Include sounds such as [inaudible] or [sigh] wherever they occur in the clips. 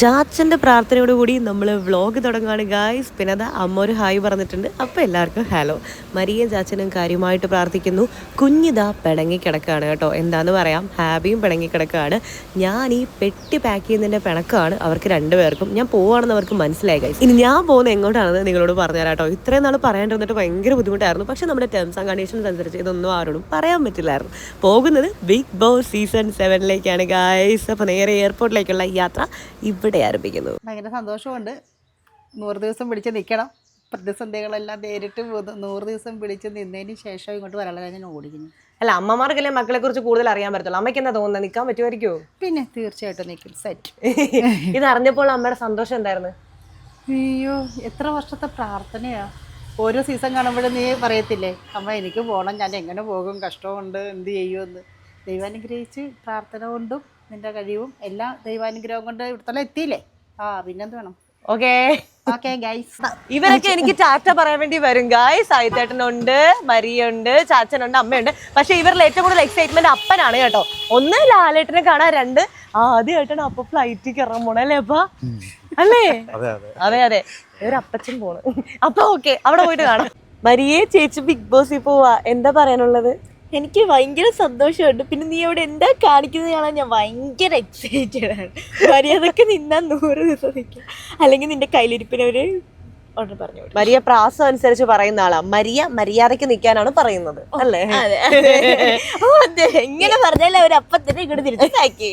ചാച്ചന്റെ പ്രാർത്ഥനയോടുകൂടി നമ്മൾ വ്ളോഗ് തുടങ്ങുകയാണ് ഗായ്സ് പിന്നെ അത് അമ്മ ഒരു ഹായ് പറഞ്ഞിട്ടുണ്ട്. അപ്പോൾ എല്ലാവർക്കും ഹലോ മരിയ ചാച്ചനും കാര്യമായിട്ട് പ്രാർത്ഥിക്കുന്നു. കുഞ്ഞിതാ പിണങ്ങിക്കിടക്കുകയാണ് കേട്ടോ. എന്താണെന്ന് പറയാം? ഹാബിയും പിണങ്ങിക്കിടക്കുകയാണ് ഞാൻ ഈ പെട്ടി പാക്ക് ചെയ്യുന്നതിന്റെ പിണക്കമാണ് അവർക്ക് രണ്ടുപേർക്കും. ഞാൻ പോവാണെന്ന് അവർക്ക് മനസ്സിലായി ഗൈസ് ഇനി ഞാൻ പോകുന്നത് എങ്ങോട്ടാണെന്ന് നിങ്ങളോട് പറഞ്ഞുതരാം കേട്ടോ. ഇത്രയും നാൾ പറയാണ്ടിരുന്നിട്ട് ഭയങ്കര ബുദ്ധിമുട്ടായിരുന്നു. പക്ഷേ നമ്മുടെ ടേംസ് ആൻഡ് കണ്ടീഷൻസ് അനുസരിച്ച് ഇതൊന്നും ആരോടും പറയാൻ പറ്റില്ലായിരുന്നു. പോകുന്നത് ബിഗ് ബോസ് സീസൺ സെവനിലേക്കാണ് ഗായ്സ് അപ്പോൾ നേരെ എയർപോർട്ടിലേക്കുള്ള യാത്ര. ഇവിടെ ആരംഭിക്കുന്നു. ഭയങ്കര സന്തോഷമുണ്ട്. നൂറ് ദിവസം പിടിച്ച് നിൽക്കണം പ്രതിസന്ധികളെല്ലാം നേരിട്ട് നൂറ് ദിവസം പിടിച്ച് നിന്നതിന് ശേഷം ഇങ്ങോട്ട് വരാനുള്ള ഞാൻ ഓടിക്കുന്നു. അല്ല അമ്മമാർക്കല്ലേ മക്കളെ കുറിച്ച് കൂടുതൽ അറിയാൻ പറ്റത്തുള്ളൂ? അമ്മയ്ക്ക് എന്താ തോന്നുന്നത്? നിൽക്കാൻ പറ്റുമായിരിക്കുമോ പിന്നെ തീർച്ചയായിട്ടും നിൽക്കും. സെറ്റ് [laughs] ഇത് അറിഞ്ഞപ്പോൾ അമ്മയുടെ സന്തോഷം എന്തായിരുന്നു? അയ്യോ എത്ര വർഷത്തെ പ്രാർത്ഥനയാ? ഓരോ സീസൺ കാണുമ്പോഴും നീ പറയത്തില്ലേ അമ്മ എനിക്ക് പോകണം ഞാൻ എങ്ങനെ പോകും? കഷ്ടമുണ്ട്. എന്ത് ചെയ്യുമെന്ന്? ദൈവാനുഗ്രഹിച്ച് പ്രാർത്ഥന കൊണ്ടും നിന്റെ കഴിവും എല്ലാ ദൈവാനുഗ്രഹം കൊണ്ട് ഇവിടുത്തെ എത്തിയില്ലേ? ആ പിന്നെന്ത് വേണം? ഓക്കേ ഓക്കെ ഗൈസ് ഇവരൊക്കെ എനിക്ക് ചാച്ച പറയാൻ വേണ്ടി വരും. ഗായ് സായിത്തേട്ടനുണ്ട് മരിയുണ്ട് ചാച്ചനുണ്ട് അമ്മയുണ്ട്. പക്ഷെ ഇവരിൽ ഏറ്റവും കൂടുതൽ എക്സൈറ്റ്മെന്റ് അപ്പനാണ് കേട്ടോ. ഒന്ന് ലാലേട്ടനെ കാണാൻ രണ്ട് ആദ്യമായിട്ടാണ് അപ്പൊ ഫ്ലൈറ്റിൽ കയറാൻ പോണേ അല്ലേ അപ്പ? അല്ലേ? അതെ അതെ. അതെ അതെ. ഒരു അപ്പച്ചൻ പോണ്. അപ്പൊ ഓക്കെ അവിടെ പോയിട്ട് കാണാം. മരിയെ ചേച്ചി ബിഗ് ബോസിൽ പോവാ. എന്താ പറയാനുള്ളത്? എനിക്ക് ഭയങ്കര സന്തോഷമുണ്ട്. പിന്നെ നീ അവിടെ എന്താ കാണിക്കുന്നത് കാണാൻ ഞാൻ ഭയങ്കര എക്സൈറ്റഡ് ആണ്. മര്യാദയ്ക്ക് നിന്നാ നൂറ് ദിവസം നിൽക്കും അല്ലെങ്കിൽ നിന്റെ കയ്യിലിരിപ്പിനവര് ഓർഡർ പറഞ്ഞു. മരിയ പ്രാസം അനുസരിച്ച് പറയുന്ന ആളാ. മരിയ മര്യാദയ്ക്ക് നിൽക്കാനാണ് പറയുന്നത്. അല്ലേ? അതെ. എങ്ങനെ പറഞ്ഞാലും അവർ അപ്പത്തന്നെ ഇങ്ങോട്ട് തിരിച്ചാക്കി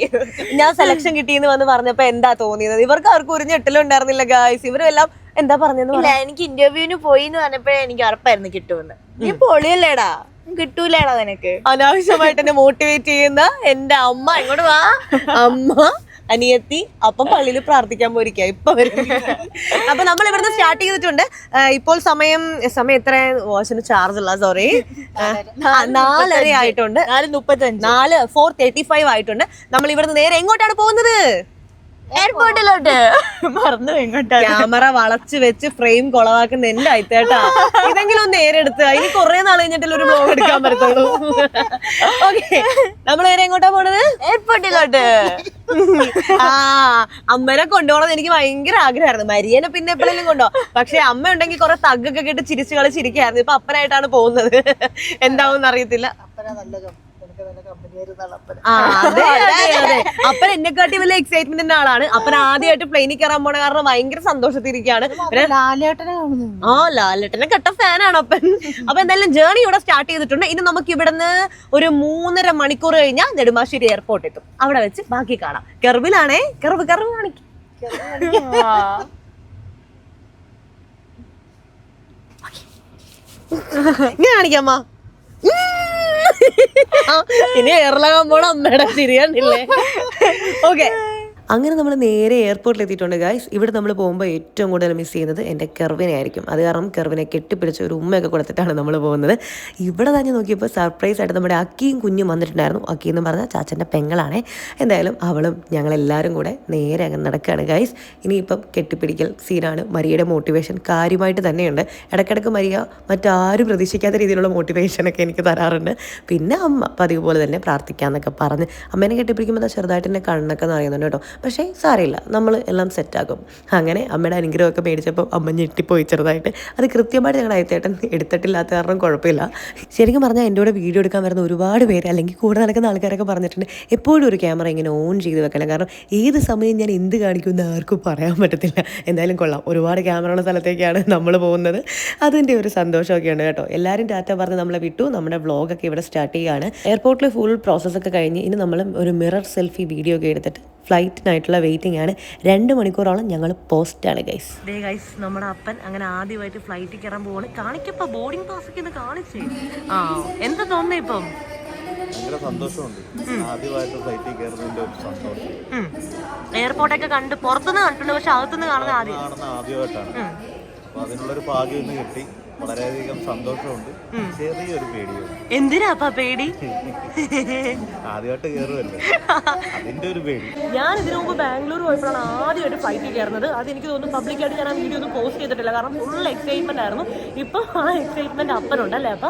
ഞാൻ സെലക്ഷൻ കിട്ടിയെന്ന് വന്ന് പറഞ്ഞപ്പോ എന്താ തോന്നിയത്? ഇവർക്ക് അവർക്ക് ഒരു ഞെട്ടലുണ്ടായിരുന്നില്ല ഗായ്സ് ഇവരും എല്ലാം എന്താ ഇല്ല എനിക്ക് ഇന്റർവ്യൂവിന് പോയി എന്ന് പറഞ്ഞപ്പോഴേ എനിക്ക് ഉറപ്പായിരുന്നു കിട്ടുമെന്ന്. നീ പൊളിയല്ലേടാ? കിട്ടൂലേടാ നിനക്ക്. അനാവശ്യമായിട്ട് എന്നെ മോട്ടിവേറ്റ് ചെയ്യുന്ന എന്റെ അമ്മ. ഇങ്ങോട്ട് വാ. അമ്മ അനിയത്തി അപ്പം പള്ളിയിൽ പ്രാർത്ഥിക്കാൻ പോയിരിക്കുക ഇപ്പൊ വരും അപ്പൊ നമ്മൾ ഇവിടുന്ന് സ്റ്റാർട്ട് ചെയ്തിട്ടുണ്ട്. ഇപ്പോൾ സമയം സമയം എത്ര വാച്ചിന് ചാർജ് ഉള്ള സോറി നാലര ആയിട്ടുണ്ട്. നാല് മുപ്പത്തഞ്ച്. നാല് ഫോർ തേർട്ടി ഫൈവ് ആയിട്ടുണ്ട്. നമ്മൾ ഇവിടുന്ന് നേരെ എങ്ങോട്ടാണ് പോകുന്നത്? എയർപോർട്ടിലോട്ട് മറന്നു എങ്ങോട്ടാ ക്യാമറ വളച്ച് വെച്ച് ഫ്രെയിം കൊളവാക്കുന്ന എന്റെ അയത്തേട്ടാ. ഇതെങ്കിലും ഒന്ന് നേരെടുത്ത്. ഇനി കുറെ നാൾ കഴിഞ്ഞിട്ടല്ലേ ഒരു ബ്ലോഗ് എടുക്കാൻ പറ്റത്തുള്ളൂ. ഓക്കെ നമ്മൾ നേരെ എങ്ങോട്ടാ പോണത്? എയർപോർട്ടിലോട്ട് ആ അമ്മനെ കൊണ്ടുപോകണം എനിക്ക് ഭയങ്കര ആഗ്രഹമായിരുന്നു. മരിയനെ പിന്നെ എപ്പോഴെങ്കിലും കൊണ്ടോ പക്ഷെ അമ്മ ഉണ്ടെങ്കിൽ കുറെ തഗ്ഗൊക്കെ കേട്ട് ചിരിച്ചു കളിച്ചിരിക്കായിരുന്നു ഇപ്പൊ അപ്പനായിട്ടാണ് പോകുന്നത്. എന്താവും അറിയത്തില്ല. അപ്പനാ നല്ല അപ്പൻ എന്നെക്കാട്ടി വലിയ എക്സൈറ്റ്മെന്റിന്റെ ആളാണ്. അപ്പൻ ആദ്യമായിട്ട് പ്ലെയിനിൽ കയറാൻ പോണ കാരണം ഭയങ്കര സന്തോഷത്തിരിക്കുകയാണ്. കാണുന്നു ആ ലാലേട്ടനെ കട്ട ഫാനാണ് അപ്പൻ. അപ്പൊ എന്തായാലും ജേർണി ഇവിടെ സ്റ്റാർട്ട് ചെയ്തിട്ടുണ്ട്. ഇനി നമുക്ക് ഇവിടുന്ന് ഒരു മൂന്നര മണിക്കൂർ കഴിഞ്ഞാൽ നെടുമ്പാശ്ശേരി എയർപോർട്ട് എത്തും. അവിടെ വെച്ച് ബാക്കി കാണാം. കെർവിലാണേ. കെർവ് കെർവ് കാണിക്കും. ഇങ്ങനെ കാണിക്കാമ്മ [laughs] ഇനി എയറിലാകാൻ പോണ അമ്മയുടെ ശരിയാണില്ലേ ഓക്കെ അങ്ങനെ നമ്മൾ നേരെ എയർപോർട്ടിൽ എത്തിയിട്ടുണ്ട് ഗായ്സ് ഇവിടെ നമ്മൾ പോകുമ്പോൾ ഏറ്റവും കൂടുതൽ മിസ് ചെയ്യുന്നത് എന്റെ കെർവിനെ ആയിരിക്കും. അത് കാരണം കെർവിനെ കെട്ടിപ്പിടിച്ച് ഒരു ഉമ്മയൊക്കെ കൊടുത്തിട്ടാണ് നമ്മൾ പോകുന്നത്. ഇവിടെ തന്നെ നോക്കിയപ്പോൾ സർപ്രൈസ് ആയിട്ട് നമ്മുടെ അക്കിയും കുഞ്ഞും വന്നിട്ടുണ്ടായിരുന്നു. അക്കി എന്ന് പറഞ്ഞാൽ ചാച്ചന്റെ പെങ്ങളാണേ. എന്തായാലും അവളും ഞങ്ങളെല്ലാവരും കൂടെ നേരെ അങ്ങ് നടക്കുകയാണ് ഗായ്സ് ഇനിയിപ്പം കെട്ടിപ്പിടിക്കൽ സീനാണ് മരിയയുടെ മോട്ടിവേഷൻ കാര്യമായിട്ട് തന്നെയുണ്ട്. ഇടയ്ക്കിടയ്ക്ക് മരിയ മറ്റാരും പ്രതീക്ഷിക്കാത്ത രീതിയിലുള്ള മോട്ടിവേഷനൊക്കെ എനിക്ക് തരാറുണ്ട്. പിന്നെ അമ്മ പതിവ് പോലെ തന്നെ പ്രാർത്ഥിക്കാമെന്നൊക്കെ പറഞ്ഞ് അമ്മേനെ കെട്ടിപ്പിടിക്കുമ്പോൾ ചെറുതായിട്ട് എന്റെ കണ്ണൊക്കെ നിറയുന്നുണ്ട് കേട്ടോ. പക്ഷേ സാരമില്ല നമ്മൾ എല്ലാം സെറ്റാക്കും അങ്ങനെ അമ്മയുടെ അനുഗ്രഹമൊക്കെ മേടിച്ചപ്പോൾ അമ്മ ഞെട്ടിപ്പോയി ചെറുതായിട്ട്. അത് കൃത്യമായിട്ട് ഞങ്ങളുടെ അയത്തേട്ടൻ എടുത്തിട്ടില്ലാത്ത കാരണം കുഴപ്പമില്ല. ശരിക്കും പറഞ്ഞാൽ എന്റെ കൂടെ വീഡിയോ എടുക്കാൻ വരുന്ന ഒരുപാട് പേര് അല്ലെങ്കിൽ കൂടെ നടക്കുന്ന ആൾക്കാരൊക്കെ പറഞ്ഞിട്ടുണ്ട് എപ്പോഴും ഒരു ക്യാമറ ഇങ്ങനെ ഓൺ ചെയ്ത് വെക്കണം കാരണം ഏത് സമയം ഞാൻ എന്ത് കാണിക്കുമെന്ന് ആർക്കും പറയാൻ പറ്റത്തില്ല. എന്തായാലും കൊള്ളാം. ഒരുപാട് ക്യാമറ ഉള്ള സ്ഥലത്തേക്കാണ് നമ്മൾ പോകുന്നത്. അതിന്റെ ഒരു സന്തോഷമൊക്കെ ഉണ്ട് കേട്ടോ. എല്ലാവരും ടാറ്റ പറഞ്ഞ് നമ്മളെ വിട്ടു. നമ്മുടെ വ്ളോഗൊക്കെ ഇവിടെ സ്റ്റാർട്ട് ചെയ്യുകയാണ്. എയർപോർട്ടിൽ ഫുൾ പ്രോസസ്സൊക്കെ കഴിഞ്ഞ് ഇനി നമ്മൾ ഒരു മിറർ സെൽഫി വീഡിയോ ഒക്കെ എടുത്തിട്ട് ഫ്ലൈറ്റിനായിട്ടുള്ള വെയിറ്റിംഗ് ആണ്. രണ്ട് മണിക്കൂറോളം ഞങ്ങൾ പോസ്റ്റ് ആണ് ഗൈസ് ഡേ ഗൈസ് നമ്മുടെ അപ്പൻ അങ്ങനെ ആദ്യമായിട്ട് ഫ്ലൈറ്റിൽ കയറാൻ പോവാണ്. കാണിക്കപ്പോ ബോർഡിംഗ് പാസ് ഒക്കെ ഒന്ന് കാണിച്ചേ. ആ എന്താ തോന്നുന്നേ ഇപ്പം? ഭയങ്കര സന്തോഷമുണ്ട്. ആദ്യമായിട്ട് ഫ്ലൈറ്റിൽ കയറുന്നതിന്റെ ഒരു സന്തോഷം. എയർപോർട്ടൊക്കെ കണ്ട് പുറത്തുനിന്ന് കണ്ടിട്ടുണ്ട് പക്ഷെ അകത്തുനിന്ന് കാണുന്ന ആദ്യം. കാണുന്ന ആദ്യമായിട്ടാണ്. അപ്പൊ അതിനുള്ളൊരു ഭാഗ്യം ഇന്ന് കിട്ടി. വളരെയധികം സന്തോഷമുണ്ട്. ചെറിയൊരു പേടിയുണ്ട് എന്തിനാ അപ്പ പേടി? ആദ്യമായിട്ട് കയറുമല്ലേ അതിന്റെ ഒരു പേടി. ഞാൻ ഇതിനു മുമ്പ് ബാംഗ്ലൂർ പോയപ്പോഴാണ് ആദ്യമായിട്ട് ഫ്ലൈറ്റിൽ കയറുന്നത്. അത് എനിക്ക് തോന്നുന്നു പബ്ലിക്കായിട്ട് ഞാൻ ആ വീഡിയോ ഒന്നും പോസ്റ്റ് ചെയ്തിട്ടില്ല. കാരണം ഫുൾ എക്സൈറ്റ്മെന്റ് ആയിരുന്നു. ഇപ്പൊ ആ എക്സൈറ്റ്മെന്റ് അപ്പനുണ്ട് അല്ലേ അപ്പ?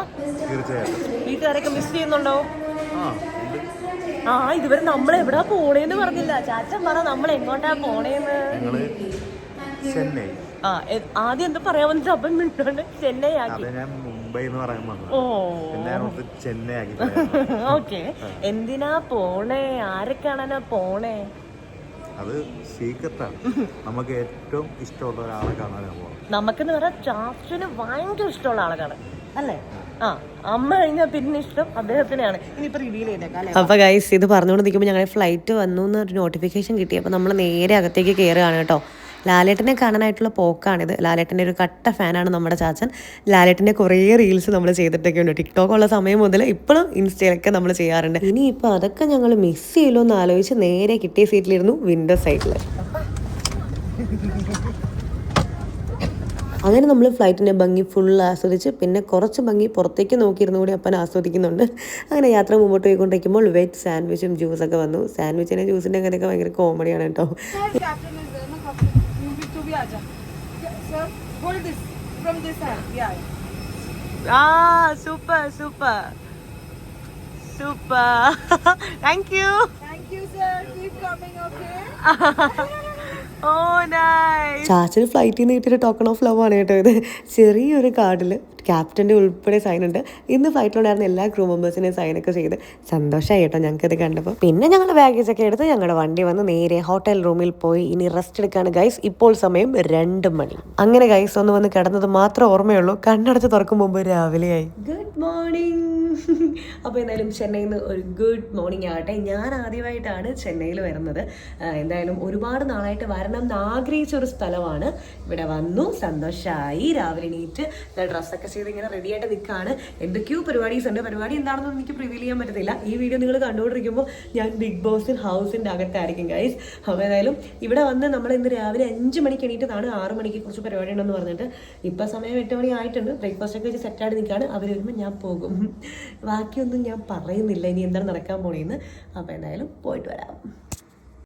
തീർച്ചയായിട്ടും. വീട്ടുകാരൊക്കെ മിസ് ചെയ്യുന്നുണ്ടോ? ആ ഇതുവരെ നമ്മൾ എവിടാ പോണേന്ന് പറഞ്ഞില്ല. ചാച്ചൻ പറ നമ്മൾ എങ്ങോട്ടാ പോണേന്ന് ചെന്നൈ. ആ ആദ്യം എന്താ പറയാൻ വന്നിട്ട് അപ്പം മിണ്ടോണ്ട് ചെന്നൈ ആക്കി അത് ഞാൻ മുംബൈ എന്ന് പറയാൻ വന്നത്. ഓ. പിന്നെ ചെന്നൈ ആക്കി. [laughs] ഓക്കെ. എന്തിനാ പോണേ? ആരെ കാണാനാ പോണേ? അത് സീക്രട്ടാണ് നമുക്ക് ഏറ്റവും ഇഷ്ടമുള്ള ഒരാളെ കാണാനാണ് പോകണം നമുക്കെന്ന് പറയാം ചാസ്റ്റിന് ഭയങ്കര ഇഷ്ടമുള്ള ആളെ കാണാൻ അല്ലേ? ആ അമ്മ കഴിഞ്ഞാൽ പിന്നെ ഇഷ്ടം അദ്ദേഹത്തിനാണ് ഇനിയിപ്പോ റിവീൽ ചെയ്തേക്കാം അപ്പൊ ഗൈസ് ഇത് പറഞ്ഞുകൊണ്ട് നിൽക്കുമ്പോൾ ഞങ്ങളുടെ ഫ്ലൈറ്റ് വന്നു എന്നൊരു നോട്ടിഫിക്കേഷൻ കിട്ടി. അപ്പോൾ നമ്മൾ നേരെ അകത്തേക്ക് കയറുകയാണ് കേട്ടോ. ലാലേട്ടനെ കാണാനായിട്ടുള്ള പോക്കാണിത്. ലാലേട്ടന്റെ ഒരു കട്ട ഫാനാണ് നമ്മുടെ ചാച്ചൻ. ലാലേട്ടന്റെ കുറേ റീൽസ് നമ്മൾ ചെയ്തിട്ടൊക്കെ ഉണ്ട് ടിക്ടോക്ക് ഉള്ള സമയം മുതൽ ഇപ്പോഴും ഇൻസ്റ്റയിലൊക്കെ നമ്മൾ ചെയ്യാറുണ്ട്. ഇനി ഇനിയിപ്പോൾ അതൊക്കെ ഞങ്ങൾ മിസ് ചെയ്യലോ എന്ന് ആലോചിച്ച് നേരെ കിട്ടിയ സീറ്റിലിരുന്നു വിൻഡോ സൈഡിൽ അങ്ങനെ നമ്മൾ ഫ്ലൈറ്റിന്റെ ഭംഗി ഫുൾ ആസ്വദിച്ച് പിന്നെ കുറച്ച് ഭംഗി പുറത്തേക്ക് നോക്കിയിരുന്നു കൂടി അപ്പൻ ആസ്വദിക്കുന്നുണ്ട്. അങ്ങനെ യാത്ര മുമ്പോട്ട് പോയിക്കൊണ്ടിരിക്കുമ്പോൾ വെജ് സാൻഡ്വിച്ചും ജ്യൂസൊക്കെ വന്നു. സാൻഡ്വിച്ചിന്റെ ജ്യൂസിന്റെ കാര്യമൊക്കെ ഭയങ്കര കോമഡിയാണ് കേട്ടോ. yeah, sir, hold this from this hand. Yeah. Ah, super, super. Super. [laughs] Thank you. Thank you, sir. Keep coming, okay? [laughs] ചാച്ചന് ഫ്ലൈറ്റിൽ നിന്ന് കിട്ടിയൊരു ടോക്കൺ ഓഫ് ലവ് ആണ് കേട്ടോ ഇത്. ചെറിയൊരു കാർഡിൽ ക്യാപ്റ്റന്റെ ഉൾപ്പെടെ സൈൻ ഉണ്ട്. ഇന്ന് ഫ്ലൈറ്റിലുണ്ടായിരുന്ന എല്ലാ ക്രൂ മെമ്പേഴ്സിനെയും സൈനൊക്കെ ചെയ്ത് സന്തോഷമായി കേട്ടോ ഞങ്ങൾക്ക് ഇത് കണ്ടപ്പോൾ പിന്നെ ഞങ്ങൾ ബാഗേജ് ഒക്കെ എടുത്ത് ഞങ്ങളുടെ വണ്ടി വന്ന് നേരെ ഹോട്ടൽ റൂമിൽ പോയി. ഇനി റെസ്റ്റ് എടുക്കാണ് ഗൈസ് ഇപ്പോൾ സമയം രണ്ട് മണി. അങ്ങനെ ഗൈസ് ഒന്ന് വന്ന് കിടന്നത് മാത്രമേ ഓർമ്മയുള്ളൂ. കണ്ണടച്ച് തുറക്കും മുമ്പ് രാവിലെയായി. ഗുഡ് മോർണിംഗ് അപ്പോൾ എന്തായാലും ചെന്നൈയിൽ നിന്ന് ഒരു ഗുഡ് മോർണിംഗ് ആകട്ടെ. ഞാൻ ആദ്യമായിട്ടാണ് ചെന്നൈയിൽ വരുന്നത്. എന്തായാലും ഒരുപാട് നാളായിട്ട് വരണം എന്ന് ആഗ്രഹിച്ച ഒരു സ്ഥലമാണ്. ഇവിടെ വന്നു സന്തോഷമായി രാവിലെ എണീറ്റ് ഡ്രസ്സൊക്കെ ചെയ്ത് ഇങ്ങനെ റെഡി ആയിട്ട് നിൽക്കുകയാണ് എന്തൊക്കെയോ പരിപാടീസ് ഉണ്ട് പരിപാടി. എന്താണെന്നൊന്നും എനിക്ക് പ്രിവീൽ ചെയ്യാൻ പറ്റത്തില്ല. ഈ വീഡിയോ നിങ്ങൾ കണ്ടുകൊണ്ടിരിക്കുമ്പോൾ ഞാൻ ബിഗ് ബോസിൻ ഹൗസിന്റെ അകത്തായിരിക്കും ഗൈസ് അപ്പോൾ ഏതായാലും ഇവിടെ വന്ന് നമ്മൾ ഇന്ന് രാവിലെ അഞ്ച് മണിക്ക് എണീറ്റതാണ്. ആറ് മണിക്ക് കുറച്ച് പരിപാടി ഉണ്ടെന്ന് പറഞ്ഞിട്ട്. ഇപ്പോൾ സമയം എട്ട് മണി ആയിട്ടുണ്ട്. ബ്രേക്ക്ഫാസ്റ്റ് ഒക്കെ വെച്ച് സെറ്റായിട്ട് നിൽക്കുകയാണ് അവർ വരുമ്പോൾ ഞാൻ പോകും. ബാക്കിയൊന്നും ഞാൻ പറയുന്നില്ല. ഇനി എന്താണ് നടക്കാൻ പോണേന്ന്. അപ്പോൾ എന്തായാലും പോയിട്ട് വരാം.